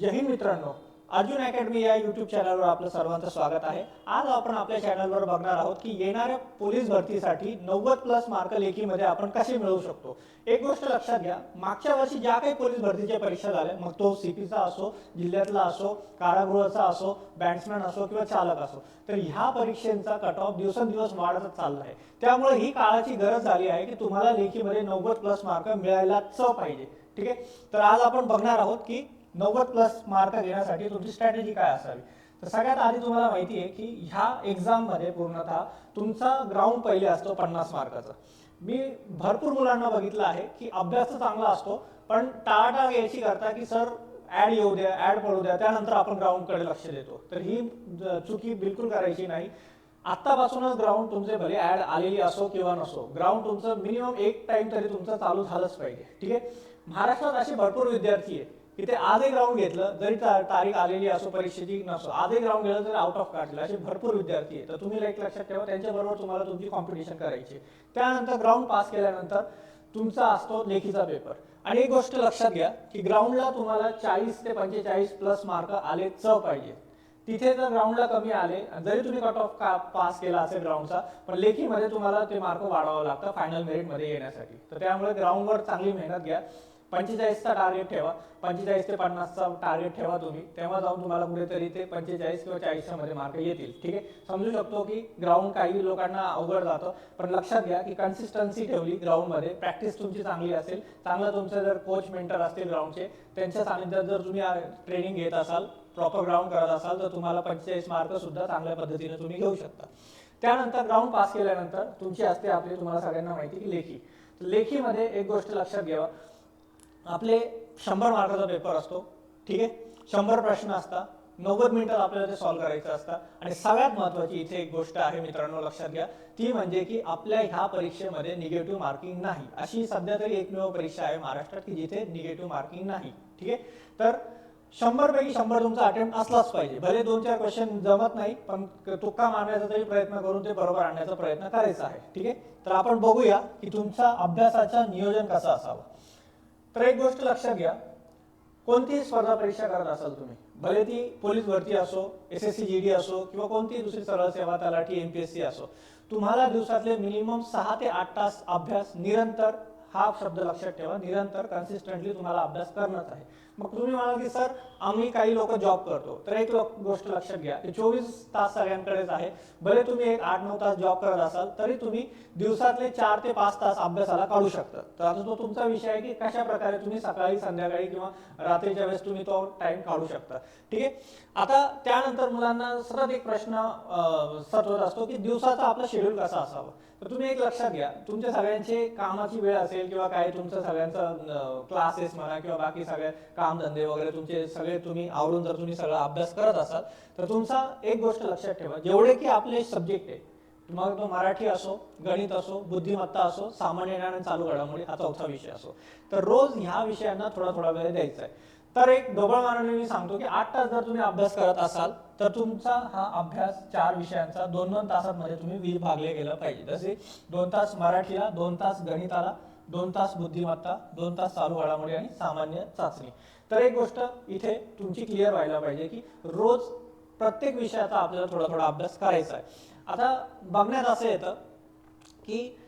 जय हिंद मित्रांनो. अर्जुन अकॅडमी या युट्यूब चॅनलवर आपलं सर्वांचं स्वागत आहे. आज आपण आपल्या चॅनलवर बघणार आहोत की येणाऱ्या पोलीस भरतीसाठी नव्वद प्लस मार्क लेखीमध्ये आपण कसे मिळवू शकतो? एक गोष्ट लक्षात घ्या. मागच्या वर्षी ज्या काही पोलीस भरतीच्या परीक्षा झाल्या मग तो सीपीचा असो जिल्ह्यातला असो कारागृहाचा असो बॅट्समॅन असो किंवा चालक असो तर ह्या परीक्षेचा कट ऑफ दिवसेंदिवस वाढतच चालला आहे. त्यामुळे ही काळाची गरज झाली आहे की तुम्हाला लेखीमध्ये नव्वद प्लस मार्क मिळायलाच पाहिजे. ठीक आहे? तर आज आपण बघणार आहोत की नव्वद प्लस मार्क घेण्यासाठी तुमची स्ट्रॅटेजी काय असावी? तर सगळ्यात आधी तुम्हाला माहिती आहे की ह्या एक्झाममध्ये पूर्णतः तुमचा ग्राउंड पहिले असतो पन्नास मार्काचा मी भरपूर मुलांना बघितलं आहे की अभ्यास तर चांगला असतो पण टाळाटाळ यायची करता की सर ऍड येऊ द्या ऍड पडू द्या त्यानंतर आपण ग्राउंडकडे लक्ष देतो. तर ही चुकी बिलकुल करायची नाही. आत्तापासूनच ग्राउंड तुमचे भले ऍड आलेली असो किंवा नसो ग्राउंड तुमचं मिनिमम एक टाइम तरी तुमचं चालू झालंच पाहिजे. ठीक आहे? महाराष्ट्रात असे भरपूर विद्यार्थी आहे की ते आजही ग्राउंड घेतलं जरी तारीख आलेली असो परीक्षेची नसो आजही ग्राउंड गेलं तरी आउट ऑफ काढलं असे भरपूर विद्यार्थी आहेत. तर तुम्ही एक लक्षात ठेवा त्यांच्याबरोबर तुम्हाला तुमची कॉम्पिटिशन करायची त्यानंतर ग्राउंड पास केल्यानंतर तुमचा असतो लेखीचा पेपर आणि एक गोष्ट लक्षात घ्या की ग्राउंडला तुम्हाला चाळीस ते पंचेचाळीस प्लस मार्क आले च पाहिजे. तिथे जर ग्राउंडला कमी आले जरी तुम्ही कट ऑफ पास केला असेल ग्राउंडचा पण लेखीमध्ये तुम्हाला ते मार्क वाढवावं लागतं फायनल मेरिटमध्ये येण्यासाठी. तर त्यामुळे ग्राउंडवर चांगली मेहनत घ्या. पंचेचाळीसचा टार्गेट ठेवा. पंचेचाळीस ते पन्नासचा टार्गेट ठेवा तुम्ही. तेव्हा जाऊन तुम्हाला कुठेतरी ते पंचेचाळीस किंवा चाळीसच्या मध्ये मार्क येतील. ठीक आहे? समजू शकतो की ग्राउंड काही लोकांना अवघड जातं. पण लक्षात घ्या की कन्सिस्टन्सी ठेवली ग्राउंडमध्ये प्रॅक्टिस तुमची चांगली असेल. चांगलं तुमचे जर कोच मेंटर असतील ग्राउंडचे त्यांच्या सानिध्यात जर तुम्ही ट्रेनिंग घेत असाल प्रॉपर ग्राउंड करत असाल तर तुम्हाला पंचेचाळीस मार्क सुद्धा चांगल्या पद्धतीने तुम्ही घेऊ शकता. त्यानंतर ग्राउंड पास केल्यानंतर तुमची असते आपली तुम्हाला सगळ्यांना माहिती की लेखी. लेखीमध्ये एक गोष्ट लक्षात घ्यावा. आपले शंभर मार्काचा पेपर असतो ठीक आहे? शंभर प्रश्न असतात नव्वद मिनिटात आपल्याला ते सॉल्व्ह करायचं असतं. आणि सगळ्यात महत्वाची इथे एक गोष्ट आहे मित्रांनो लक्षात घ्या. ती म्हणजे की आपल्या ह्या परीक्षेमध्ये निगेटिव्ह मार्किंग नाही. अशी सध्या तरी एकमेव परीक्षा आहे महाराष्ट्रात की जिथे निगेटिव्ह मार्किंग नाही ठीक आहे? तर शंभर पैकी शंभर तुमचा अटेम्प्ट असलाच पाहिजे. भले दोन चार क्वेश्चन जमत नाही पण तुक्का मारण्याचा तरी प्रयत्न करून ते बरोबर आणण्याचा प्रयत्न करायचा आहे ठीक आहे? तर आपण बघूया की तुमचा अभ्यासाचा नियोजन कसं असावं. तर एक गोष्ट लक्षात घ्या. कोणतीही स्पर्धा परीक्षा करत असाल तुम्ही भले ती पोलीस भरती असो S S C G D असो किंवा कोणतीही दुसरी सरळ सेवा तलाठी सी असो तुम्हाला दिवसातले मिनिमम सहा ते आठ तास अभ्यास निरंतर हा शब्द लक्षात ठेवा निरंतर कन्सिस्टंटली तुम्हाला अभ्यास करणंच आहे. मग तुम्ही म्हणाल की सर आम्ही काही लोक जॉब करतो. तर एक गोष्ट लक्षात घ्या की चोवीस तास सगळ्यांकडेच आहे. भले तुम्ही एक आठ नऊ तास जॉब करत असाल तरी तुम्ही दिवसातले चार ते पाच तास अभ्यासाला काढू शकता. तर आता तो तुमचा विषय आहे की कशा प्रकारे तुम्ही सकाळी संध्याकाळी किंवा रात्रीच्या वेळेस तुम्ही तो टाइम काढू शकता. ठीक आहे? आता त्यानंतर मुलांना सतत एक प्रश्न अं, सतत असतो की दिवसाचा आपला शेड्यूल कसा असावा? तर तुम्ही एक लक्षात घ्या. तुमच्या सगळ्यांचे कामाची वेळ असेल किंवा काय तुमचं सगळ्यांचं क्लासेस म्हणा किंवा बाकी सगळे कामधंदे वगैरे तुमचे सगळे तुम्ही आवडून जर तुम्ही सगळा अभ्यास करत असाल तर तुमचा एक गोष्ट लक्षात ठेवा. जेवढे की आपले सब्जेक्ट आहे मग तो मराठी असो गणित असो बुद्धिमत्ता असो सामान्य ज्ञान आणि चालू घडामोडी हा चौथा विषय असो. तर रोज ह्या विषयांना थोडा थोडा वेळ द्यायचा आहे. तर एक ढोबळ मानाने मी सांगतो की आठ तास जर तुम्ही अभ्यास करत असाल तर तुमचा हा अभ्यास चार विषयांचा दोन दोन तासांमध्ये तुम्ही विभागले गेलं पाहिजे. जसे दोन तास मराठीला दोन तास गणिताला दोन तास बुद्धिमत्ता दोन तास चालू घडामोडी आणि सामान्य चाचणी. तर एक गोष्ट इथे तुमची क्लिअर व्हायला पाहिजे की रोज प्रत्येक विषयाचा आपल्याला थोडा थोडा अभ्यास करायचा आहे. आता बघण्यात असं येतं की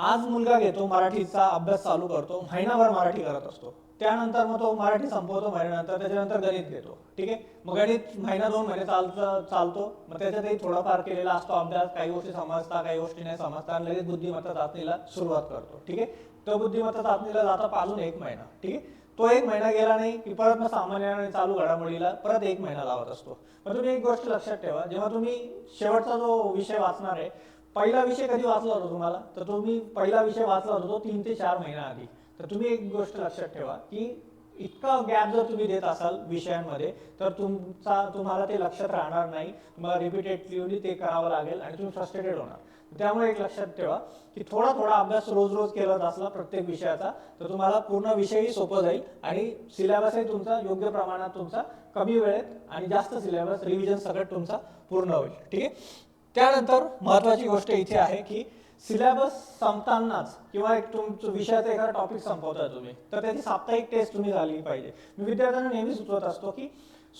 आज मुलगा घेतो मराठीचा अभ्यास चालू करतो महिनाभर मराठी करत असतो. त्यानंतर मग तो मराठी संपवतो महिन्यानंतर त्याच्यानंतर गणित घेतो. ठीक आहे? मग गणित महिना दोन महिने चालतं चालतो. मग त्याच्यातही थोडाफार केलेला असतो अभ्यास. काही गोष्टी समजता काही गोष्टी नाही समजता. आणि लगेच बुद्धिमत्ता चाचणीला सुरुवात करतो. ठीक आहे? तो बुद्धिमत्ता चाचणीला जाता पाजून एक महिना. ठीक आहे? तो एक महिना गेला नाही की परत मग सामान्य चालू घडामोडीला परत एक महिना लावत असतो. मग तुम्ही एक गोष्ट लक्षात ठेवा. जेव्हा तुम्ही शेवटचा जो विषय वाचणार आहे पहिला विषय कधी वाचला होता तुम्हाला? तर तुम्ही पहिला विषय वाचला होता तो तीन ते चार महिन्या आधी. तर तुम्ही एक गोष्ट लक्षात ठेवा की इतका गॅप जर तुम्ही देत असाल विषयांमध्ये तर तुमचा तुम्हाला ते लक्षात राहणार नाही. तुम्हाला रिपिटेटिव्हली ते करावं लागेल आणि तुम्ही फ्रस्ट्रेटेड होणार. त्यामुळे एक लक्षात ठेवा की थोडा थोडा अभ्यास रोज रोज केला असला प्रत्येक विषयाचा तर तुम्हाला पूर्ण विषयही सोपं जाईल आणि सिलेबसही तुमचा योग्य प्रमाणात तुमचा कमी वेळेत आणि जास्त सिलेबस रिव्हिजन सगळं तुमचा पूर्ण होईल. ठीक आहे? त्यानंतर महत्वाची गोष्ट इथे आहे की सिलेबस संपतानाच किंवा एक तुमचं विषयाचा एखादा टॉपिक संपवताय तुम्ही तर त्याची साप्ताहिक टेस्ट तुम्ही झाली पाहिजे. मी विद्यार्थ्यांना नेहमी सुचवत असतो की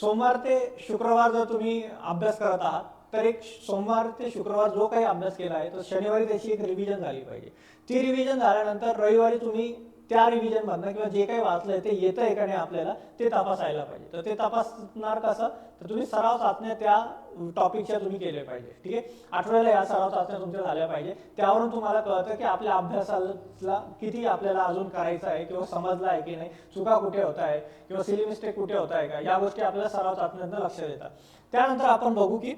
सोमवार ते शुक्रवार जर तुम्ही अभ्यास करत आहात तर एक सोमवार ते शुक्रवार जो काही अभ्यास केला आहे तर शनिवारी त्याची एक रिव्हिजन झाली पाहिजे. ती रिव्हिजन झाल्यानंतर रविवारी तुम्ही त्या रिव्हिजन मधनं किंवा जे काही वाचलंय ते येतं आहे का नाही आपल्याला ते तपासायला पाहिजे. तर ते तपासणार कसं? तर तुम्ही सराव चाचण्या त्या टॉपिकच्या तुम्ही केले पाहिजे. ठीक आहे? आठवड्याला या सराव चाचण्या तुमच्या झाल्या पाहिजे. त्यावरून तुम्हाला कळतं की आपल्या अभ्यासाला किती आपल्याला अजून करायचं आहे किंवा समजलं आहे की नाही चुका कुठे होत आहे किंवा सिली मिस्टेक कुठे होत आहे का या गोष्टी आपल्याला सराव चाचण्यांना लक्ष देतात. त्यानंतर आपण बघू की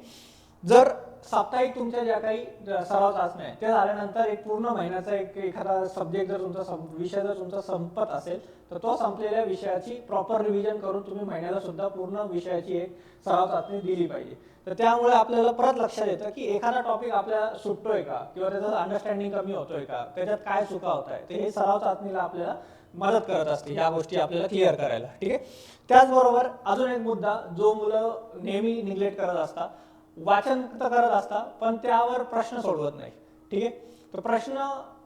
जर साप्ताहिक तुमच्या ज्या काही सराव चाचण्या आहेत त्या झाल्यानंतर एक पूर्ण महिन्याचा एक एखादा सब्जेक्ट जर तुमचा विषय जर तुमचा संपत असेल तर तो संपलेल्या विषयाची प्रॉपर रिव्हिजन करून तुम्ही महिन्याला सुद्धा पूर्ण विषयाची एक सराव चाचणी दिली पाहिजे. तर त्यामुळे आपल्याला परत लक्षात येतं की एखादा टॉपिक आपल्याला सुटतोय का? किंवा त्याचं अंडरस्टँडिंग कमी होतोय का? त्याच्यात काय चुका होत आहे ते हे सराव चाचणीला आपल्याला मदत करत असते या गोष्टी आपल्याला क्लिअर करायला. ठीक आहे? त्याचबरोबर अजून एक मुद्दा जो मुलं नेहमी निग्लेक्ट करत असतात वाचन तर करत असता पण त्यावर प्रश्न सोडवत नाही. ठीक आहे? तर प्रश्न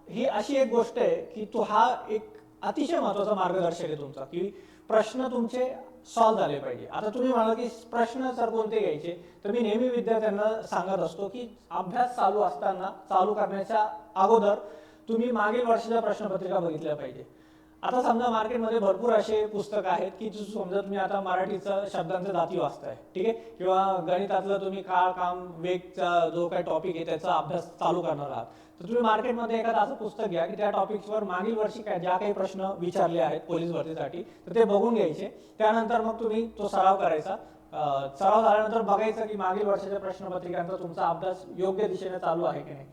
ही अशी एक गोष्ट आहे की तो हा एक अतिशय महत्त्वाचा मार्गदर्शक आहे तुमचा की प्रश्न तुमचे सॉल्व्ह झाले पाहिजे. आता तुम्ही म्हणाल की प्रश्न सर कोणते घ्यायचे तर मी नेहमी विद्यार्थ्यांना सांगत असतो की अभ्यास चालू असताना चालू करण्याच्या अगोदर तुम्ही मागील वर्षाच्या प्रश्नपत्रिका बघितल्या पाहिजे. आता समजा मार्केटमध्ये भरपूर असे पुस्तक आहेत की जो समजा तुम्ही आता मराठीचं शब्दांचं जाती वाचताय ठीक आहे? किंवा गणितातलं तुम्ही काळ काम वेगचा जो काही टॉपिक आहे त्याचा अभ्यास चालू करणार आहात. तर तुम्ही मार्केटमध्ये एखादं असं पुस्तक घ्या की त्या टॉपिक्सवर मागील वर्षी काय ज्या काही प्रश्न विचारले आहेत पोलीस भरतीसाठी तर ते बघून घ्यायचे. त्यानंतर मग तुम्ही तो सराव करायचा. सराव झाल्यानंतर बघायचं की मागील वर्षाच्या प्रश्नपत्रिकांचा तुमचा अभ्यास योग्य दिशेने चालू आहे की नाही.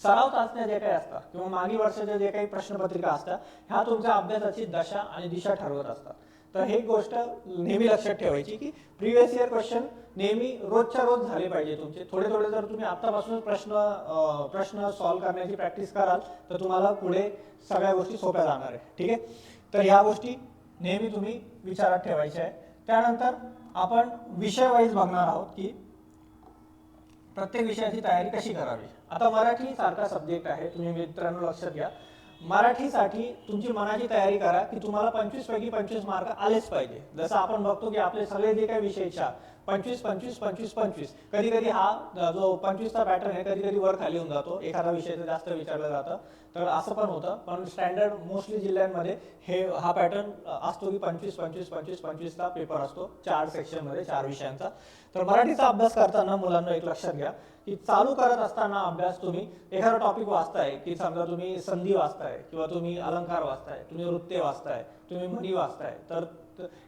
सराव चाचण्या जे काही असतात किंवा मागील वर्षाच्या जे काही प्रश्नपत्रिका असतात ह्या तुमच्या अभ्यासाची दशा आणि दिशा ठरवत असतात. तर हे गोष्ट नेहमी लक्षात ठेवायची की प्रिव्हियस इयर क्वेश्चन नेहमी रोजच्या रोज झाले पाहिजे तुमचे. थोडे थोडे जर तुम्ही आतापासून प्रश्न प्रश्न सॉल्व्ह करण्याची प्रॅक्टिस कराल तर तुम्हाला पुढे सगळ्या गोष्टी सोप्या जाणार आहे ठीक आहे? तर ह्या गोष्टी नेहमी तुम्ही विचारात ठेवायच्या आहे त्यानंतर आपण विषय वाईज बघणार आहोत की प्रत्येक विषयाची तयारी कशी करावी. आता मराठी सारखा सब्जेक्ट आहे. तुम्ही मित्रांनो लक्षात घ्या. मराठीसाठी तुमची मनाची तयारी करा की तुम्हाला पंचवीस पैकी पंचवीस मार्क आलेच पाहिजे. जसं आपण बघतो की आपले सगळे जे काही विषयच्या पंचवीस पंचवीस पंचवीस पंचवीस कधी कधी हा जो पंचवीसचा पॅटर्न आहे कधी कधी वर खाली होऊन जातो. एखादा विषय जास्त विचारलं जातं तर असं पण होतं. पण स्टँडर्ड मोस्टली जिल्ह्यांमध्ये हे हा पॅटर्न असतो की पंचवीस पंचवीस पंचवीस पंचवीसचा पेपर असतो. चार सेक्शनमध्ये चार विषयांचा. तर मराठीचा अभ्यास करताना मुलांना एक लक्षात घ्या. की चालू करत असताना अभ्यास तुम्ही एखादा टॉपिक वाचताय की समजा तुम्ही संधी वाचताय किंवा तुम्ही अलंकार वाचताय तुम्ही वृत्ते वाचताय तुम्ही म्हणी वाचताय तर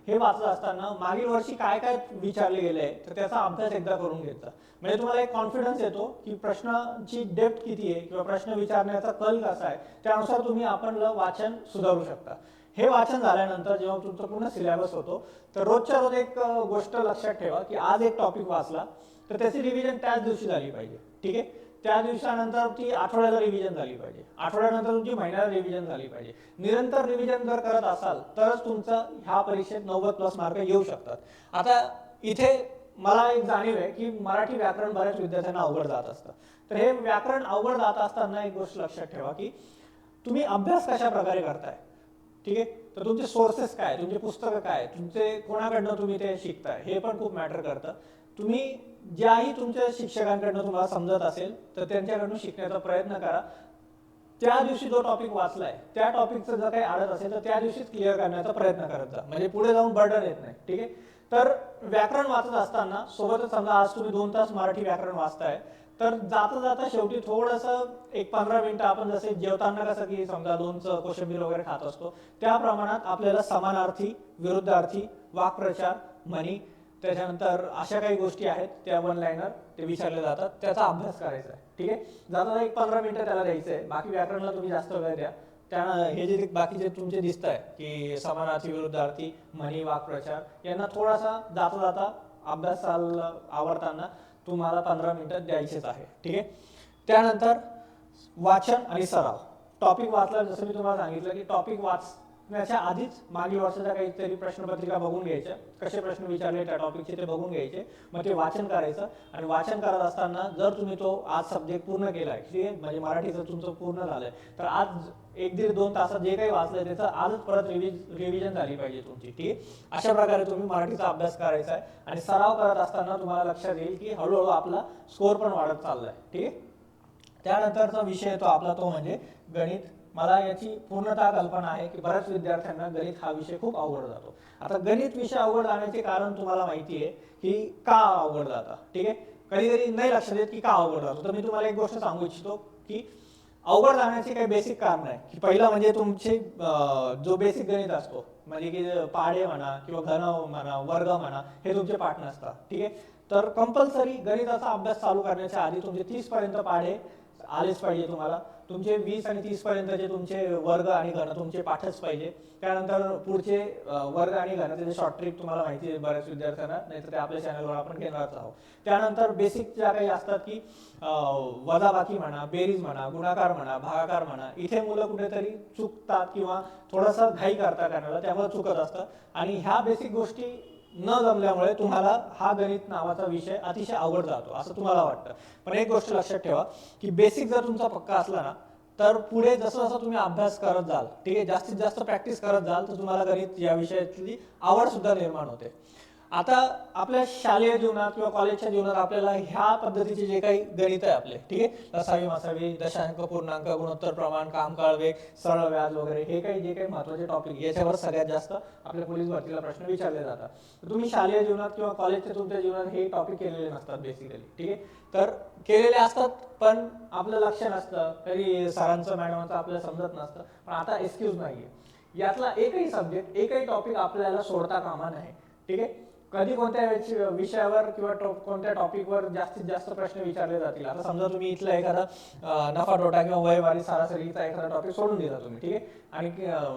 हे वाचत असताना मागील वर्षी काय काय विचारले गेले तर त्याचा अभ्यास एकदा करून घ्यायचा. म्हणजे तुम्हाला एक कॉन्फिडन्स येतो की प्रश्नाची डेप्थ किती आहे किंवा प्रश्न विचारण्याचा कल कसा आहे त्यानुसार तुम्ही आपण वाचन सुधारू शकता. हे वाचन झाल्यानंतर जेव्हा तुमचा पूर्ण सिलेबस होतो तर रोजच्या रोज एक गोष्ट लक्षात ठेवा की आज एक टॉपिक वाचला तर त्याची रिव्हिजन त्याच दिवशी झाली पाहिजे. ठीक आहे? त्या दिवसानंतर ती आठवड्याला रिव्हिजन झाली पाहिजे. आठवड्यानंतर तुमची महिन्याला रिव्हिजन झाली पाहिजे. निरंतर रिव्हिजन जर करत असाल तरच तुमचं ह्या परीक्षेत नव्वद प्लस मार्क येऊ शकतात. आता इथे मला एक जाणीव आहे की मराठी व्याकरण बऱ्याच विद्यार्थ्यांना अवघड जात असतं. तर हे व्याकरण अवघड जात असताना एक गोष्ट लक्षात ठेवा की तुम्ही अभ्यास कशा प्रकारे करताय? ठीक आहे? तर तुमचे सोर्सेस काय? तुमचे पुस्तकं काय? तुमचे कोणाकडनं तुम्ही ते शिकताय? हे पण खूप मॅटर करतं. तुम्ही ज्याही तुमच्या शिक्षकांकडनं तुम्हाला समजत असेल तर त्यांच्याकडून शिकण्याचा प्रयत्न करा. त्या दिवशी जो टॉपिक वाचलाय त्या टॉपिकचं जर काही आडत असेल तर त्या दिवशीच क्लिअर करण्याचा प्रयत्न करत जा. म्हणजे पुढे जाऊन बर्डन येत नाही ठीक आहे? तर व्याकरण वाचत असताना सोबतच समजा आज तुम्ही दोन तास मराठी व्याकरण वाचताय तर जाता जाता शेवटी थोडस एक पंधरा मिनिटं आपण जसे जेवताना कसं की समजा दोनचं कोशिंबीर वगैरे खात असतो त्या प्रमाणात आपल्याला समानार्थी विरुद्धार्थी वाक्प्रचार म्हणी त्याच्यानंतर अशा काही गोष्टी आहेत त्या वन लाईनर ते विचारले जातात. त्याचा अभ्यास करायचा आहे. ठीक आहे? जाता एक पंधरा मिनिटं त्याला द्यायचं आहे बाकी व्याकरणला तुम्ही जास्त वेळ द्या. त्यानं हे जे बाकीचे तुमचे दिसत आहे की समानार्थी विरुद्धार्थी म्हणी वाक्प्रचार यांना थोडासा जाता जाता अभ्यास आवडताना तुम्हाला पंधरा मिनिटं द्यायचेच आहे. ठीक आहे? त्यानंतर वाचन आणि सराव. टॉपिक वाचला जसं मी तुम्हाला सांगितलं की टॉपिक वाच अशा आधीच मागील वर्षाच्या काहीतरी प्रश्नपत्रिका बघून घ्यायच्या. कसे प्रश्न विचारले त्या टॉपिकचे ते बघून घ्यायचे. मग ते वाचन करायचं. आणि वाचन करत असताना जर तुम्ही तो आज सब्जेक्ट पूर्ण केलाय ठीक आहे म्हणजे मराठीचं तुमचं पूर्ण झालंय तर आज एक दीड दोन तासात जे काही वाचलंय त्याचं आजच परत रिव्हिज रिव्हिजन झाली पाहिजे तुमची. ठीक आहे? अशा प्रकारे तुम्ही मराठीचा अभ्यास करायचा आहे. आणि सराव करत असताना तुम्हाला लक्षात येईल की हळूहळू आपला स्कोअर पण वाढत चाललाय. ठीक आहे? त्यानंतरचा विषय येतो आपला तो म्हणजे गणित मला याची पूर्णतः कल्पना आहे की बऱ्याच विद्यार्थ्यांना गणित हा विषय खूप अवघड जातो. आता गणित विषय अवघड जाण्याचे कारण तुम्हाला माहिती आहे की का अवघड जातं? ठीक आहे? कधीतरी नाही लक्षात येत की का अवघड जातो. तर मी तुम्हाला एक गोष्ट सांगू इच्छितो की अवघड जाण्याचे काही बेसिक कारण आहे की पहिला म्हणजे तुमचे जो बेसिक गणित असतो म्हणजे की पाडे म्हणा किंवा घन म्हणा वर्ग म्हणा हे तुमचे पाठ नसतात. ठीक आहे? तर कंपल्सरी गणिताचा अभ्यास चालू करण्याच्या आधी तुमचे तीस पर्यंत पाढे आलेच पाहिजे तुम्हाला. तुमचे वीस आणि तीस पर्यंतचे तुमचे वर्ग आणि घरं तुमचे पाठच पाहिजे. त्यानंतर पुढचे वर्ग आणि घरं त्याचे शॉर्ट ट्रिप तुम्हाला माहिती आहे बऱ्याच विद्यार्थ्यांना नाहीतर ते आपल्या चॅनलवर आपण घेणारच आहोत. त्यानंतर बेसिक ज्या काही असतात की वजाबाकी म्हणा बेरीज म्हणा गुणाकार म्हणा भागाकार म्हणा इथे मुलं कुठेतरी चुकतात किंवा थोडासा घाई करतात त्यामुळे चुकत असतं. आणि ह्या बेसिक गोष्टी न जमल्यामुळे तुम्हाला हा गणित नावाचा विषय अतिशय आवड जातो असं तुम्हाला वाटतं. पण एक गोष्ट लक्षात ठेवा की बेसिक जर तुमचा पक्का असला ना तर पुढे जसं जसं तुम्ही अभ्यास करत जाल ठीक आहे जास्तीत जास्त प्रॅक्टिस करत जाल तर तुम्हाला गणित या विषयातली आवड सुद्धा निर्माण होते. आता आपल्या शालेय जीवनात किंवा कॉलेजच्या जीवनात आपल्याला ह्या पद्धतीचे जे काही गणित आहे आपले ठीक आहे? लसावी मासावी दशांक पूर्णांक गुणोत्तर प्रमाण कामकाळ वेग सरळ व्याज वगैरे हे काही जे काही महत्त्वाचे टॉपिक याच्यावर सगळ्यात जास्त आपल्या पोलीस भरतीला प्रश्न विचारले जातात. तुम्ही शालेय जीवनात किंवा कॉलेजच्या तुमच्या जीवनात हे टॉपिक केलेले नसतात बेसिकली ठीक आहे? तर केलेले असतात पण आपलं लक्ष नसतं. कधी सरांचं मॅडमांचं आपल्याला समजत नसतं. पण आता एक्सक्यूज नाहीये. यातला एकही सब्जेक्ट एकही टॉपिक आपल्याला सोडता कामा नाही ठीक आहे? कधी कोणत्या विषयावर किंवा कोणत्या टॉपिकवर जास्तीत जास्त प्रश्न विचारले जातील? आता समजा तुम्ही इथला एखादा नफा तोटा किंवा वयवारी सरासरीचा एखादा टॉपिक सोडून दिला तुम्ही ठीक आहे? आणि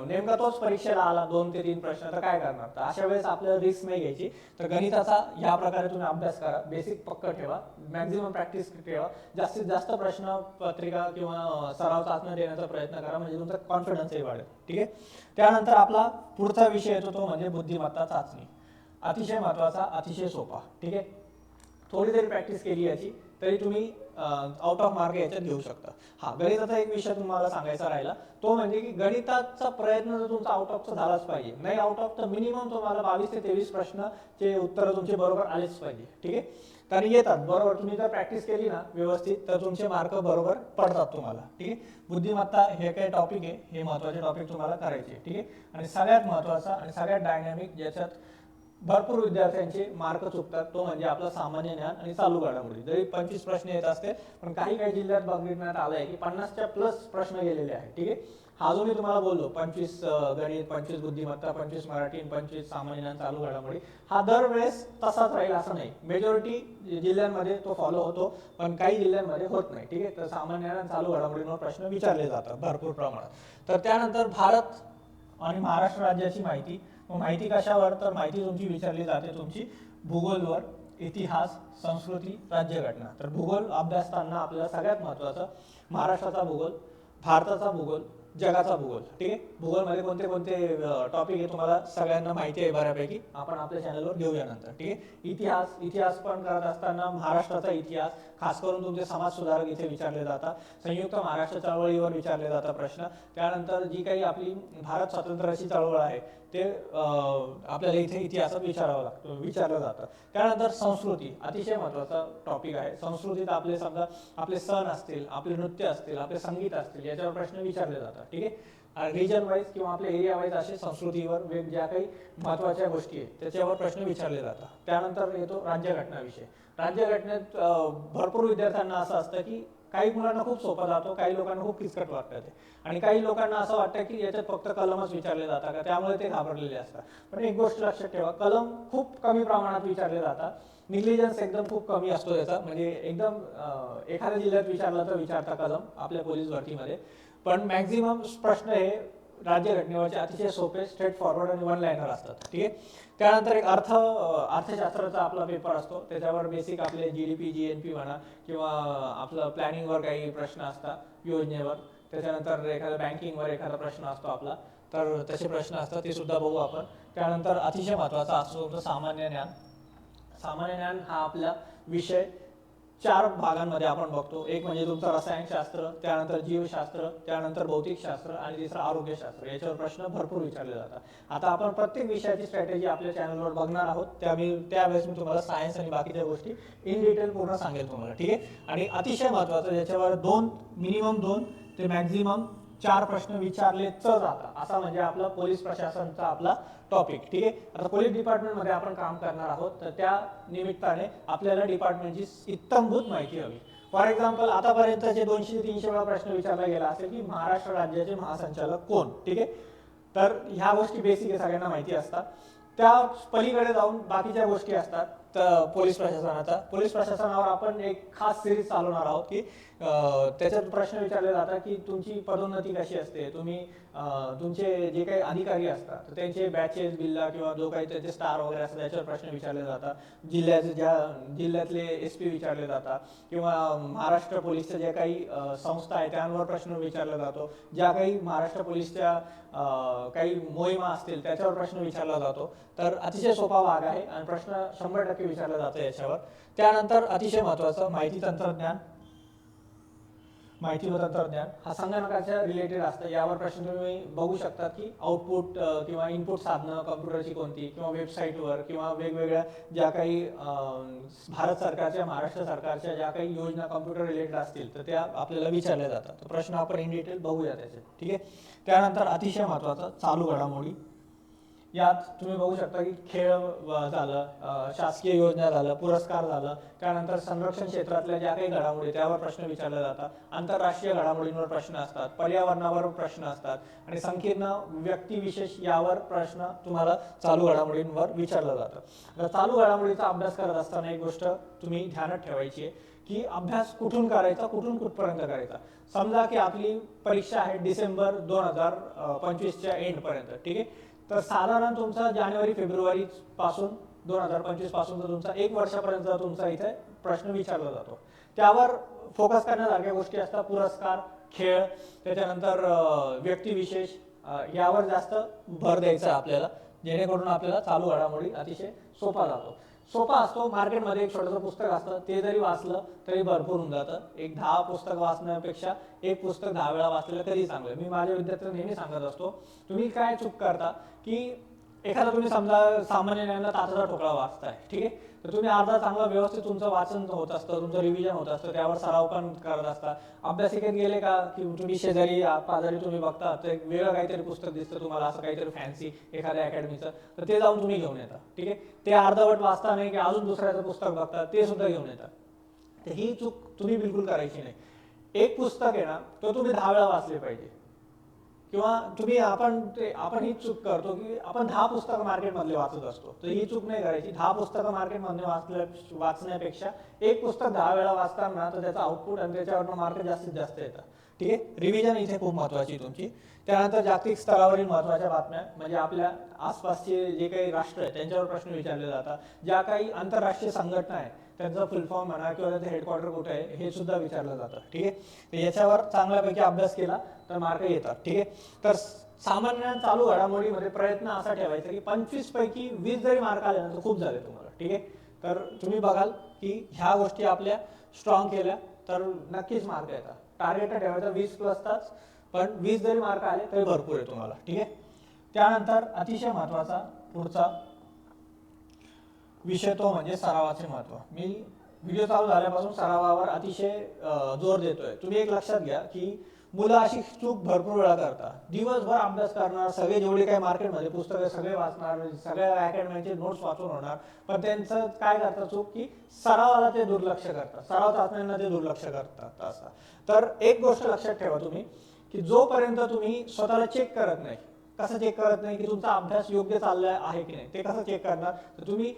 नेमका तोच परीक्षेला आला दोन ते तीन प्रश्न तर काय करणार? तर अशा वेळेस आपल्याला रिस्क नाही घ्यायची. तर गणिताचा या प्रकारे तुम्ही अभ्यास करा. बेसिक पक्क ठेवा. मॅक्झिमम प्रॅक्टिस ठेवा. जास्तीत जास्त प्रश्न पत्रिका किंवा सराव चाचण्या देण्याचा प्रयत्न करा म्हणजे तुमचा कॉन्फिडन्सही वाढेल ठीक आहे? त्यानंतर आपला पुढचा विषय येतो तो म्हणजे बुद्धिमत्ता चाचणी. अतिशय महत्त्वाचा अतिशय सोपा ठीक आहे? थोडी जरी प्रॅक्टिस केली याची तरी तुम्ही आउट ऑफ मार्क याच्यात घेऊ शकता. हा गणिताचा एक विषय तुम्हाला सांगायचा राहिला. तो म्हणजे की गणिताचा प्रयत्न जर तुमचा आउट ऑफचा झालाच पाहिजे नाही आउट ऑफ तर मिनिमम तुम्हाला बावीस ते तेवीस प्रश्नचे उत्तर तुमचे बरोबर आलेच पाहिजे ठीक आहे? तर येतात बरोबर तुम्ही जर प्रॅक्टिस केली ना व्यवस्थित तर तुमचे मार्क बरोबर पडतात तुम्हाला ठीक आहे? बुद्धिमत्ता हे काही टॉपिक आहे? हे महत्त्वाचे टॉपिक तुम्हाला करायचे ठीक आहे? आणि सगळ्यात महत्त्वाचा आणि सगळ्यात डायनॅमिक ज्याच्यात भरपूर विद्यार्थ्यांचे मार्क चुकतात. तो म्हणजे आपला सामान्य ज्ञान आणि चालू घडामोडी. जरी पंचवीस प्रश्न येत असते पण काही काही जिल्ह्यात बघण्यात आलंय की पन्नासच्या प्लस प्रश्न गेलेले आहेत. ठीक आहे? हा जो मी तुम्हाला बोललो पंचवीस गणित पंचवीस बुद्धिमत्ता पंचवीस मराठी आणि पंचवीस सामान्य ज्ञान चालू घडामोडी. हा दरवेळेस तसाच राहील असं नाही. मेजॉरिटी जिल्ह्यांमध्ये तो फॉलो होतो पण काही जिल्ह्यांमध्ये होत नाही. ठीक आहे? तर सामान्य ज्ञान चालू घडामोडींवर प्रश्न विचारले जातात भरपूर प्रमाणात. तर त्यानंतर भारत आणि महाराष्ट्र राज्याची माहिती. मग माहिती कशावर? तर माहिती तुमची विचारली जाते तुमची भूगोलवर इतिहास संस्कृती राज्यघटना. तर भूगोल अभ्यासताना आपल्याला सगळ्यात महत्वाचं महाराष्ट्राचा भूगोल भारताचा भूगोल जगाचा भूगोल. ठीक आहे? भूगोलमध्ये कोणते कोणते टॉपिक आहे तुम्हाला सगळ्यांना माहिती आहे बऱ्यापैकी. आपण आपल्या चॅनलवर घेऊया नंतर. ठीक आहे? इतिहास इतिहास पण करत असताना महाराष्ट्राचा इतिहास खास करून तुमचे समाज सुधारक इथे विचारले जातात. संयुक्त महाराष्ट्र चळवळीवर विचारले जातात प्रश्न. त्यानंतर जी काही आपली भारत स्वातंत्र्याची चळवळ आहे ते आपल्याला इथे इतिहासात विचारावं लागतं विचारलं जातं. त्यानंतर संस्कृती अतिशय महत्त्वाचा टॉपिक आहे. संस्कृतीत आपले समजा आपले सण असतील आपले नृत्य असतील आपले संगीत असतील याच्यावर प्रश्न विचारले जातात. ठीक आहे? रिजन वाईज किंवा आपल्या एरिया वाईज असे संस्कृतीवर वेग ज्या काही महत्त्वाच्या गोष्टी आहेत त्याच्यावर प्रश्न विचारले जातात. त्यानंतर येतो राज्यघटना विषय राज्यघटनेत भरपूर विद्यार्थ्यांना असं असतं की काही मुलांना खूप सोपा जातो काही लोकांना खूप किचकट वाटतं ते. आणि काही लोकांना असं वाटतं की याच्यात फक्त कलमच विचारले जातात का? त्यामुळे ते घाबरलेले असतात. पण एक गोष्ट लक्षात ठेवा कलम खूप कमी प्रमाणात विचारले जातात. निग्लिजन्स एकदम खूप कमी असतो याचा. म्हणजे एकदम एखाद्या जिल्ह्यात विचारला तर विचारता कलम आपल्या पोलीस भरतीमध्ये. पण मॅक्झिमम प्रश्न हे राज्यघटनेवरचे अतिशय सोपे स्ट्रेट फॉरवर्ड आणि वन लाईनर असतात ठीक आहे? त्यानंतर एक अर्थ अर्थशास्त्राचा आपला पेपर असतो. त्याच्यावर बेसिक आपले G D P G N P म्हणा किंवा आपलं प्लॅनिंगवर काही प्रश्न असतात योजनेवर. त्याच्यानंतर एखादा बँकिंगवर एखादा प्रश्न असतो आपला. तर तसे प्रश्न असतात ते सुद्धा बघू आपण. त्यानंतर अतिशय महत्त्वाचा असतो तुमचं सामान्य ज्ञान. सामान्य ज्ञान हा आपला विषय. चार भागांमध्ये आपण बघतो. एक म्हणजे तुमचं रसायनशास्त्र त्यानंतर जीवशास्त्र त्यानंतर भौतिकशास्त्र आणि तिसरं आरोग्यशास्त्र. याच्यावर प्रश्न भरपूर विचारले जातात. आता आपण प्रत्येक विषयाची स्ट्रॅटेजी आपल्या चॅनलवर बघणार आहोत. त्या मी त्यावेळेस मी तुम्हाला सायन्स आणि बाकीच्या गोष्टी इन डिटेल पूर्ण सांगेल तुम्हाला. ठीक आहे? आणि अतिशय महत्त्वाचं याच्यावर दोन मिनिमम दोन ते मॅक्झिमम चार प्रश्न विचारलेच जातात. असा म्हणजे आपला पोलीस प्रशासनचा आपला टॉपिक ठीक आहे? आता पोलीस डिपार्टमेंटमध्ये आपण काम करणार आहोत. तर त्या निमित्ताने आपल्याला डिपार्टमेंटची इत्तमभूत माहिती हवी. फॉर एक्झाम्पल आतापर्यंत जे दोनशे तीनशे वेळा प्रश्न विचारला गेला असेल की महाराष्ट्र राज्याचे महासंचालक कोण? ठीक आहे? तर ह्या गोष्टी बेसिक सगळ्यांना माहिती असतात. त्या पलीकडे जाऊन बाकीच्या गोष्टी असतात तर पोलीस प्रशासनाचा पोलीस प्रशासनावर आपण एक खास सिरीज चालवणार आहोत की त्याच्यात प्रश्न विचारले जातात की तुमची पदोन्नती कशी असते? तुम्ही तुमचे जे काही अधिकारी असतात तर त्यांचे बॅचेस बिल्ला किंवा जो काही त्याचे स्टार वगैरे असतात त्याच्यावर प्रश्न विचारले जातात. जिल्ह्याचे ज्या जिल्ह्यातले एस पी विचारले जातात किंवा महाराष्ट्र पोलीसच्या ज्या काही संस्था आहे त्यांवर प्रश्न विचारला जातो. ज्या काही महाराष्ट्र पोलीसच्या काही मोहिमा असतील त्याच्यावर प्रश्न विचारला जातो. तर अतिशय सोपा भाग आहे आणि प्रश्न शंभर टक्के विचारला जातो याच्यावर. त्यानंतर अतिशय महत्वाचं माहिती तंत्रज्ञान. माहिती व तंत्रज्ञान हा संगणकाच्या रिलेटेड असतं. यावर प्रश्न तुम्ही बघू शकता की आउटपुट किंवा इनपुट साधनं कम्प्युटरची कोणती किंवा वेबसाईटवर किंवा वेगवेगळ्या ज्या काही भारत सरकारच्या महाराष्ट्र सरकारच्या ज्या काही योजना कम्प्युटर रिलेटेड असतील तर त्या आपल्याला विचारल्या जातात. प्रश्न आपण इन डिटेल बघूया त्याचे. ठीक आहे? त्यानंतर अतिशय महत्त्वाचं चालू घडामोडी. यात तुम्ही बघू शकता की खेळ झालं शासकीय योजना झालं पुरस्कार झालं त्यानंतर संरक्षण क्षेत्रातल्या ज्या काही घडामोडी त्यावर प्रश्न विचारले जातात आंतरराष्ट्रीय घडामोडींवर प्रश्न असतात पर्यावरणावर प्रश्न असतात आणि संकीर्ण व्यक्तिविशेष यावर प्रश्न तुम्हाला चालू घडामोडींवर विचारलं जातं. चालू घडामोडीचा अभ्यास करत असताना एक गोष्ट तुम्ही ध्यानात ठेवायची आहे की अभ्यास कुठून करायचा कुठून कुठपर्यंत करायचा? समजा की आपली परीक्षा आहे डिसेंबर दोन हजार पंचवीसच्या एंड पर्यंत ठीक आहे? तर साधारण तुमचा जानेवारी फेब्रुवारी पासून दोन हजार पंचवीसपासून तर तुमचा एक वर्षापर्यंत तुमचा इथे प्रश्न विचारला जातो. त्यावर फोकस करण्यासारख्या गोष्टी असतात पुरस्कार खेळ त्याच्यानंतर व्यक्तिविशेष यावर जास्त भर द्यायचा आपल्याला जेणेकरून आपल्याला चालू घडामोडी अतिशय सोपा जातो. सोपा असतो. मार्केटमध्ये एक छोटंसं पुस्तक असतं. ते जरी वाचलं तरी भरपूर होऊन जातं. एक दहा पुस्तक वाचण्यापेक्षा एक पुस्तक दहा वेळा वाचलेलं तरी चांगलं. मी माझ्या विद्यार्थ्यांना नेहमी सांगत असतो तुम्ही काय चूक करता की एखादा तुम्ही समजा सामान्य ज्ञानाला तासाचा ठोकळा वाचताय ठीक आहे? तर तुम्ही अर्धा चांगला व्यवस्थित तुमचं वाचन होत असतं तुमचं रिव्हिजन होत असतं त्यावर सराव पण करत असता. अभ्यासिकेत गेले का? की तुम्ही शेजारी पाजारी तुम्ही बघता तर एक वेगळं काहीतरी पुस्तक दिसतं तुम्हाला असं काहीतरी फॅन्सी एखाद्या अकॅडमीचं तर ते जाऊन तुम्ही घेऊन येता ठीक आहे? ते अर्धवट वाचता नाही की अजून दुसऱ्याचं पुस्तक बघता ते सुद्धा घेऊन येतात तर ही चूक तुम्ही बिलकुल करायची नाही. एक पुस्तक आहे ना तो तुम्ही दहा वेळा वाचले पाहिजे. किंवा तुम्ही आपण ते आपण ही चूक करतो की आपण दहा पुस्तकं मार्केटमधले वाचत असतो. तर ही चूक नाही करायची. दहा पुस्तकं मार्केटमधले वाचल्या वाचण्यापेक्षा एक पुस्तक दहा वेळा वाचताना तर त्याचा आउटपुट आणि त्याच्यावरनं मार्क जास्तीत जास्त येतं. ठीक आहे? रिव्हिजन इथे खूप महत्वाची तुमची. त्यानंतर जागतिक स्तरावरील महत्त्वाच्या बातम्या म्हणजे आपल्या आसपासचे जे काही राष्ट्र आहेत त्यांच्यावर प्रश्न विचारले जातात. ज्या काही आंतरराष्ट्रीय संघटना आहे त्यांचा फुल फॉर्म म्हणा किंवा त्याचं हेडक्वार्टर कुठे आहे हे सुद्धा विचारलं जातं. ठीक आहे? याच्यावर चांगल्यापैकी अभ्यास केला तर मार्क येतात. ठीक आहे? तर सामान्य चालू घडामोडीमध्ये प्रयत्न असा ठेवायचा की पंचवीस पैकी वीस जरी मार्क आले ना तर खूप झाले तुम्हाला. ठीक आहे? तर तुम्ही बघाल की ह्या गोष्टी आपल्या स्ट्रॉंग केल्या तर नक्कीच मार्क येतात. टार्गेट ठेवायचा वीस प्लस तास. पण वीस जरी मार्क आले तरी भरपूर आहे तुम्हाला ठीक आहे? त्यानंतर अतिशय महत्त्वाचा पुढचा विषय तो म्हणजे सरावाचे महत्त्व. मी व्हिडिओ चालू झाल्यापासून सरावावर अतिशय जोर देतोय. तुम्ही एक लक्षात घ्या की मुलं अशी चूक भरपूर वेळा करता दिवसभर अभ्यास करणार सगळे जेवढे काही मार्केटमध्ये पुस्तकं सगळे वाचणार सगळ्या अकॅडमीचे नोट्स वाचून होणार पण त्यांचं काय करतात चूक की सरावाला ते दुर्लक्ष करतात. सराव चाचण्यांना ते दुर्लक्ष करतात असं. तर एक गोष्ट लक्षात ठेवा तुम्ही की जोपर्यंत तुम्ही स्वतःला चेक करत नाही कसं चेक करत नाही की तुमचा अभ्यास योग्य चालला आहे की नाही ते कसं चेक करणार? तर तुम्ही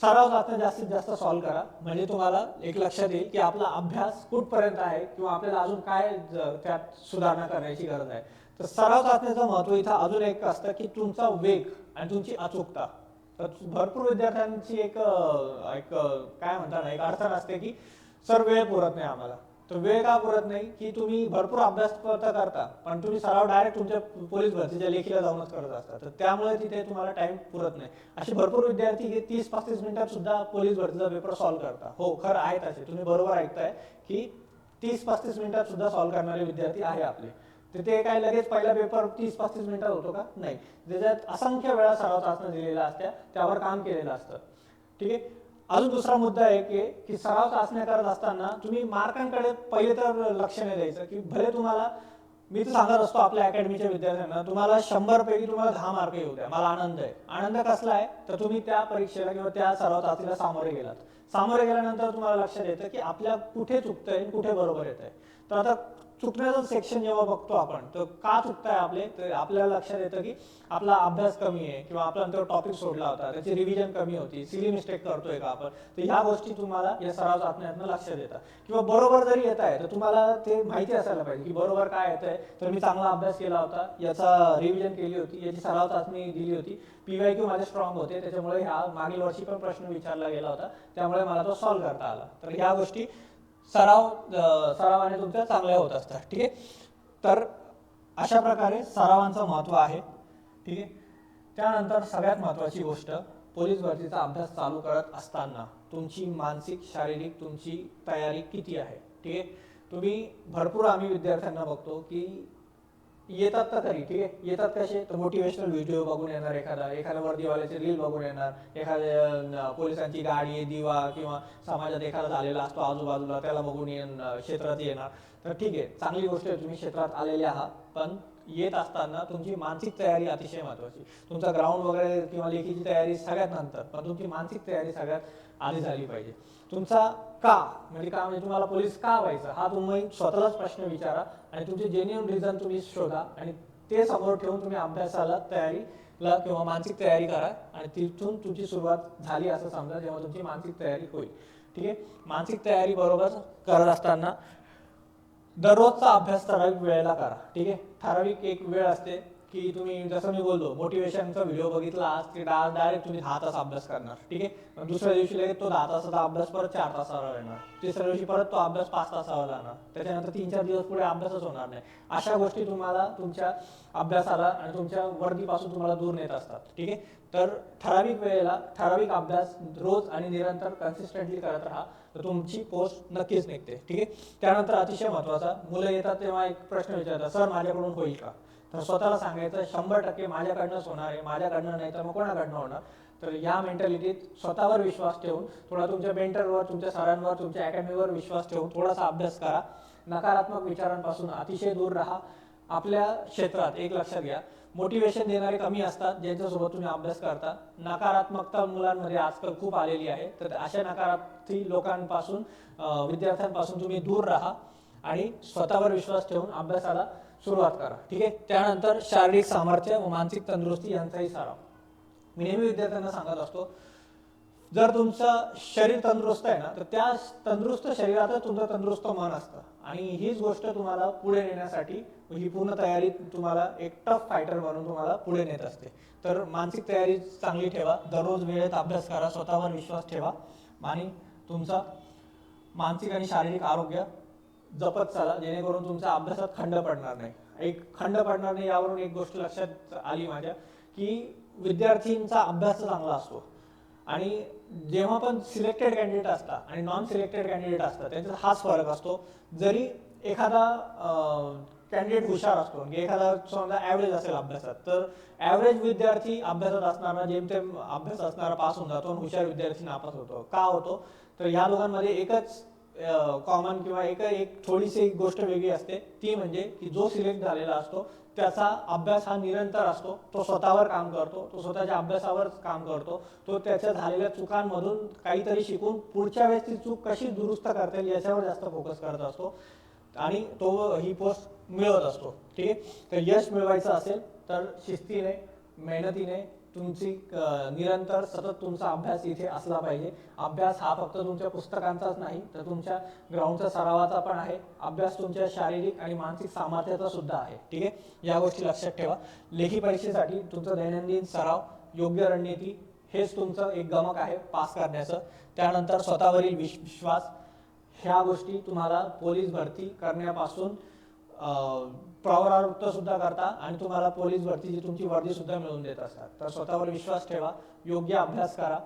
सराव चाचण्या जास्तीत जास्त सॉल्व्ह करा. म्हणजे तुम्हाला एक लक्षात येईल की आपला अभ्यास कुठपर्यंत आहे किंवा आपल्याला अजून काय त्यात सुधारणा करण्याची गरज आहे. तर सराव चाचण्याचं महत्त्व इथं अजून एक असतं की तुमचा वेग आणि तुमची अचूकता. तर भरपूर विद्यार्थ्यांची एक एक काय म्हणतात एक अडचण असते की सर वेळ पुरत नाही आम्हाला. तर वेळ का पुरत नाही की तुम्ही भरपूर अभ्यास करता पण तुम्ही सराव डायरेक्ट तुमच्या पोलीस भरतीच्या लेखीला जाऊनच करत असता. तर त्यामुळे तिथे तुम्हाला टाइम पुरत नाही. असे भरपूर विद्यार्थी हे तीस पस्तीस मिनिटात सुद्धा पोलीस भरतीचा पेपर सॉल्व्ह करता. हो खरं आहेत असे. तुम्ही बरोबर ऐकताय की तीस पस्तीस मिनिटात सुद्धा सॉल्व्ह करणारे विद्यार्थी आहे आपले. तर ते काय लगेच पहिला पेपर तीस पस्तीस मिनिटात होतो का? नाही. त्याच्यात असंख्य वेळा सराव चाचण्या दिलेल्या असत्या त्यावर काम केलेलं असतं. ठीक आहे? अजून दुसरा मुद्दा आहे की की सराव चाचण्या करत असताना तुम्ही मार्कांकडे पहिले तर लक्ष नाही द्यायचं की भले तुम्हाला मी तर सांगत असतो आपल्या अकॅडमीच्या विद्यार्थ्यांना तुम्हाला शंभर पैकी तुम्हाला दहा मार्क येऊ द्या मला आनंद आहे. आनंद कसला आहे? तर तुम्ही त्या परीक्षेला किंवा त्या सराव चाचणीला सामोरे गेलात. सामोरे गेल्यानंतर तुम्हाला लक्षात येतं की आपल्या कुठे चुकतंय आणि कुठे बरोबर येत आहे तर आता चुकण्याचं सेक्शन जेव्हा बघतो आपण तर का चुकताय आपले? तर आपल्याला लक्षात येतं की आपला अभ्यास कमी आहे किंवा आपला नंतर टॉपिक सोडला होता त्याची रिव्हिजन कमी होती सिली मिस्टेक करतोय का आपण? तर ह्या गोष्टी तुम्हाला या सराव चाचण्यातनं लक्षात येतात. किंवा बरोबर जरी येत आहे तर तुम्हाला ते माहिती असायला पाहिजे की बरोबर काय येत आहे. तर मी चांगला अभ्यास केला होता याचा रिव्हिजन केली होती याची सराव चाचणी दिली होती. पीवाय क्यू माझे स्ट्रॉंग होते त्याच्यामुळे ह्या मागील वर्षी पण प्रश्न विचारला गेला होता त्यामुळे मला तो सॉल्व्ह करता आला. तर ह्या गोष्टी सराव सरावाने तुमच्या चांगल्या होत असतात ठीक आहे? तर अशा प्रकारे सरावांचं महत्त्व आहे ठीक आहे? त्यानंतर सगळ्यात महत्त्वाची गोष्ट पोलीस भरतीचा अभ्यास चालू करत असताना तुमची मानसिक शारीरिक तुमची तयारी किती आहे ठीक आहे? तुम्ही भरपूर आम्ही विद्यार्थ्यांना बघतो की येतात तर खरी ठीक आहे? येतात कसे? तर मोटिवेशनल व्हिडिओ बघून येणार एखादा एखाद्या वर्दीवाल्याचे रील बघून येणार एखाद्या पोलिसांची गाडी दिवा किंवा समाजात एखादा झालेला असतो आजूबाजूला त्याला बघून येण क्षेत्रात येणार. तर ठीक आहे चांगली गोष्ट आहे तुम्ही क्षेत्रात आलेले आहात. पण येत असताना तुमची मानसिक तयारी अतिशय महत्वाची. तुमचा ग्राउंड वगैरे किंवा लेखीची तयारी सगळ्यात नंतर पण तुमची मानसिक तयारी सगळ्यात आधी झाली पाहिजे. तुमचा का म्हणजे का म्हणजे तुम्हाला पोलीस का व्हायचं हा तुम्ही स्वतःलाच प्रश्न विचारा आणि तुमचे जेन्युन रिझन तुम्ही शोधा आणि ते समोर ठेवून तुम्ही अभ्यासाला तयारीला किंवा मानसिक तयारी करा आणि तिथून तुमची सुरुवात झाली असं समजा जेव्हा तुमची मानसिक तयारी होईल. ठीक आहे? मानसिक तयारी बरोबर करत असताना दररोजचा अभ्यास ठराविक वेळेला करा. ठीक आहे? ठराविक एक वेळ असते. की तुम्ही जसं मी बोललो मोटिवेशनचा व्हिडिओ बघितला आज डायरेक्ट तुम्ही दहा तास अभ्यास करणार ठीक आहे? दुसऱ्या दिवशी लगेच तो दहा तासाचा अभ्यास परत चार तासावर येणार. तिसऱ्या दिवशी परत तो अभ्यास पाच तासावर जाणार. त्याच्यानंतर तीन चार दिवस पुढे अभ्यासच होणार नाही. अशा गोष्टी तुम्हाला तुमच्या अभ्यासाला आणि तुमच्या वर्दीपासून तुम्हाला दूर नेत असतात ठीक आहे? तर ठराविक वेळेला ठराविक अभ्यास रोज आणि निरंतर कन्सिस्टंटली करत राहा. तर तुमची पोस्ट नक्कीच निघते ठीक आहे? त्यानंतर अतिशय महत्त्वाचा मुलं येतात तेव्हा एक प्रश्न विचारतात सर माझ्याकडून होईल का? तर स्वतःला सांगायचं शंभर टक्के माझ्याकडनंच होणार आहे माझ्याकडनं नाही तर मग कोणाकडनं होणार? तर या मेंटॅलिटीत स्वतःवर विश्वास ठेवून थोडा तुमच्या मेंटरवर तुमच्या सरांवर तुमच्या अकॅडमीवर विश्वास ठेवून थोडासा अभ्यास करा. नकारात्मक विचारांपासून अतिशय दूर राहा. आपल्या क्षेत्रात एक लक्षात घ्या. मोटिवेशन देणारे कमी असतात ज्यांच्यासोबत तुम्ही अभ्यास करता. नकारात्मकता मुलांमध्ये आजकाल खूप आलेली आहे. तर अशा नकारार्थी लोकांपासून विद्यार्थ्यांपासून तुम्ही दूर राहा आणि स्वतःवर विश्वास ठेवून अभ्यासाला सुरुवात करा. ठीक आहे? त्यानंतर शारीरिक सामर्थ्य व मानसिक तंदुरुस्ती यांचाही सराव मी नेहमी विद्यार्थ्यांना सांगत असतो जर तुमचं शरीर तंदुरुस्त आहे ना तर त्या तंदुरुस्त शरीरातच तुमचं तंदुरुस्त मन असतं. आणि हीच गोष्ट तुम्हाला पुढे नेण्यासाठी ही पूर्ण तयारी तुम्हाला एक टफ फायटर म्हणून तुम्हाला पुढे नेत असते. तर मानसिक तयारी चांगली ठेवा. दररोज वेळेत अभ्यास करा. स्वतःवर विश्वास ठेवा. आणि तुमचा मानसिक आणि शारीरिक आरोग्य जपत चाला जेणेकरून तुमच्या अभ्यासात खंड पडणार नाही. एक खंड पडणार नाही यावरून एक गोष्ट लक्षात आली माझ्या की विद्यार्थींचा अभ्यास चांगला असतो. आणि जेव्हा पण सिलेक्टेड कॅन्डिडेट असतात आणि नॉन सिलेक्टेड कॅन्डिडेट असतात त्यांचा हाच फरक असतो. जरी एखादा कॅन्डिडेट हुशार असतो म्हणजे एखादा समजा ॲव्हरेज असेल अभ्यासात तर ॲव्हरेज विद्यार्थी अभ्यासात असणारा जेमतेम अभ्यास असणारा पास होऊन जातो आणि हुशार विद्यार्थी नापास होतो. का होतो? तर ह्या दोघांमध्ये एकच कॉमन किंवा एक एक थोडीशी एक गोष्ट वेगळी असते. ती म्हणजे की जो सिलेक्ट झालेला असतो त्याचा अभ्यास हा निरंतर असतो. तो स्वतःवर काम करतो तो स्वतःच्या अभ्यासावर काम करतो. तो त्याच्या झालेल्या चुकांमधून काहीतरी शिकून पुढच्या वेळेस ती चूक कशी दुरुस्त करता येईल याच्यावर जास्त फोकस करत असतो. आणि तो ही पोस्ट मिळवत असतो. ठीक आहे? तर यश मिळवायचं असेल तर शिस्तीने मेहनतीने तुमची निरंतर सतत तुमचा अभ्यास इथे असला पाहिजे. अभ्यास हा फक्त तुमच्या पुस्तकांचाच नाही तर तुमच्या ग्राउंडचा सरावाचा पण आहे. अभ्यास तुमच्या शारीरिक आणि मानसिक सामर्थ्याचा सुद्धा आहे. ठीक आहे? या गोष्टी लक्षात ठेवा. लेखी परीक्षेसाठी तुमचा दैनंदिन सराव योग्य रणनीती हेच तुमचं एक गमक आहे पास करण्याचं. त्यानंतर स्वतःवरील विश्वास ह्या गोष्टी तुम्हाला पोलीस भरती करण्यापासून अं, सुद्धा करता आणि तुम्हाला पोलीस भरतीची तुमची वर्दी सुद्धा मिळवून देत असतात. तर स्वतःवर विश्वास ठेवा योग्य अभ्यास करा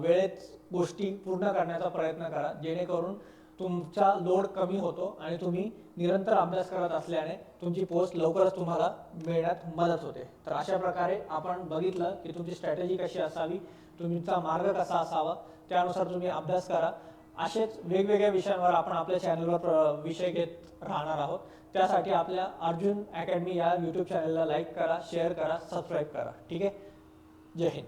वेळेत गोष्टी पूर्ण करण्याचा प्रयत्न करा जेणेकरून तुमचा लोड कमी होतो आणि तुम्ही निरंतर अभ्यास करत असल्याने तुमची पोस्ट लवकरच तुम्हाला मिळण्यात मदत होते. तर अशा प्रकारे आपण बघितलं की तुमची स्ट्रॅटेजी कशी असावी तुमचा मार्ग कसा असावा त्यानुसार तुम्ही अभ्यास करा. असेच वेगवेगळ्या विषयांवर आपण आपल्या चॅनलवर प्र- विषय घेत राहणार आहोत. त्यासाठी आपल्या अर्जुन अकॅडमी या यूट्यूब चॅनलला लाईक करा शेअर करा सबस्क्राईब करा. ठीक आहे? जय हिंद.